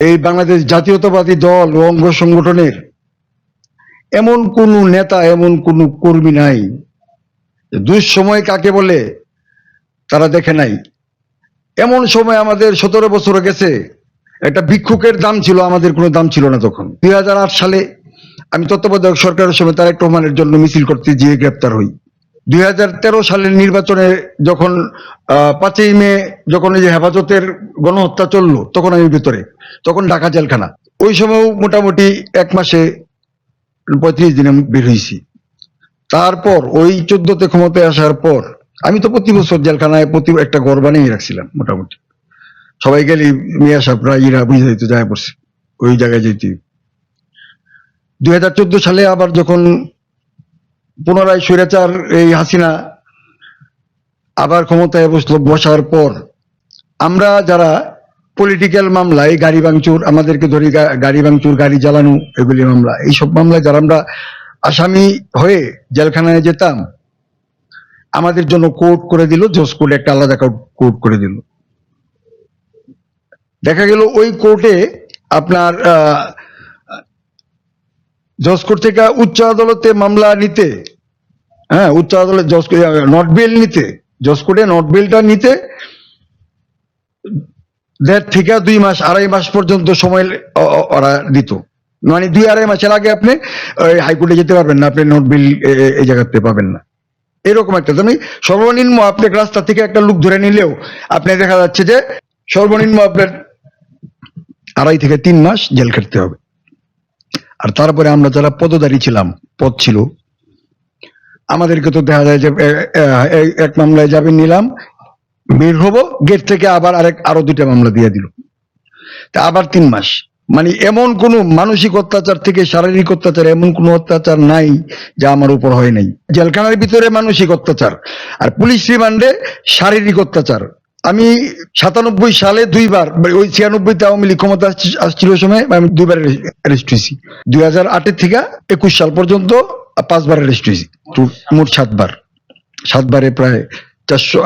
এই বাংলাদেশ জাতীয়তাবাদী দল ও অঙ্গ সংগঠনের এমন কোন নেতা এমন কোন কর্মী নাই। দুঃসময় কাকে বলে তারা দেখে নাই। এমন সময় আমাদের সতেরো বছর গেছে একটা ভিক্ষুকের দাম ছিল আমাদের কোনো দাম ছিল না তখন। দুই হাজার আট সালে আমি তত্ত্বাবধায়ক সরকারের সময় তারেক রহমানের জন্য মিছিল করতে গিয়ে গ্রেপ্তার হই। দুই হাজার তেরো সালের নির্বাচনে যখন আহ, পাঁচই মে যখন এই যে হেফাজতের গণহত্যা চলল, তখন আমি ভিতরে, তখন ঢাকা জেলখানা। ওই সময়ও মোটামুটি এক মাসে পঁয়ত্রিশ দিনে বের হয়েছি তারপর ওই চোদ্দতে ক্ষমতায় আসার পর, আমি তো প্রতি বছর জেলখানায় প্রতি একটা ঘর বানিয়ে রাখছিলাম মোটামুটি। সবাই গেলে মিয়া সাহেবরা ইরা বুঝে দিতে যায় পড়ছে ওই জায়গায় যেতে। দুই চোদ্দ সালে আবার যখন পুনরায় স্বৈরাচার এই হাসিনা আবার ক্ষমতায় বসল, বসার পর আমরা যারা পলিটিক্যাল মামলায় গাড়ি ভাঙচুর আমাদেরকে ধরে গাড়ি ভাঙচুর গাড়ি জ্বালানো এগুলি মামলা। এইসব মামলায় যারা আমরা আসামি হয়ে জেলখানায় যেতাম আমাদের জন্য কোর্ট করে দিল জজ কোর্ট একটা আলাদা কোর্ট করে দিল। দেখা গেল ওই কোর্টে আপনার আহ, জজ কোর্ট থেকে উচ্চ আদালতে মামলা নিতে হ্যাঁ উচ্চ আদালত জজ নট বেল নিতে জজ কোর্টে নট বেলটা নিতে দেড় থেকে দুই মাস, আড়াই মাস পর্যন্ত সময় ওরা দিত। মানে দুই, আড়াই মাসের আগে আপনি হাইকোর্টে যেতে পারবেন না, আপনি নোট বিল এই জায়গাতে পাবেন না। এরকম একটা তুমি সর্বনিম্ন আপনি রাস্তা থেকে একটা লোক ধরে নিলেও আপনি দেখা যাচ্ছে যে সর্বনিম্ন আপনার আড়াই থেকে তিন মাস জেল খাটতে হবে। আর তারপরে আমরা যারা পদধারী ছিলাম, পদ ছিল, আমাদেরকে তো দেখা যায় যে এক মামলায় জামিন নিলাম বের হব, গেট থেকে আবার আরেক, আরও দুইটা মামলা দিয়ে দিল। তা আবার তিন মাস। মানে এমন কোন মানসিক অত্যাচার থেকে শারীরিক অত্যাচার, এমন কোন অত্যাচার নাই যা আমার উপর হয় নাই। জেলখানার ভিতরে মানসিক অত্যাচার, আর পুলিশ রিমান্ডে শারীরিক অত্যাচার। আমি সাতানব্বই সালে দুইবার মানে ওই ছিয়ানব্বইতে আওয়ামী লীগ ক্ষমতা আসছি- আসছিল সময়, আমি দুইবার অ্যারেস্ট হয়েছি। দুই হাজার আটের থেকে একুশ সাল পর্যন্ত পাঁচবার অ্যারেস্ট হয়েছি। মোট সাতবার। সাতবারে প্রায় চারশো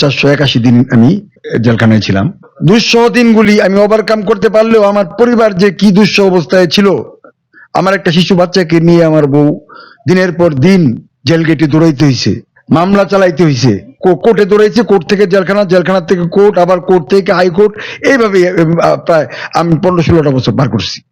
চারশো একাশি দিন আমি জেলখানায় ছিলাম। দুঃসহ দিনগুলি আমি ওভারকাম করতে পারলেও আমার পরিবার যে কি দুঃসহ অবস্থায় ছিল, আমার একটা শিশু বাচ্চাকে নিয়ে আমার বউ দিনের পর দিন জেল গেটে দৌড়াইতে হয়েছে মামলা চালাইতে হয়েছে কোর্টে দৌড়াইছে, কোর্ট থেকে জেলখানা জেলখানা থেকে কোর্ট, আবার কোর্ট থেকে হাইকোর্ট এইভাবে প্রায় আমি পনেরো ষোলোটা বছর পার করছি।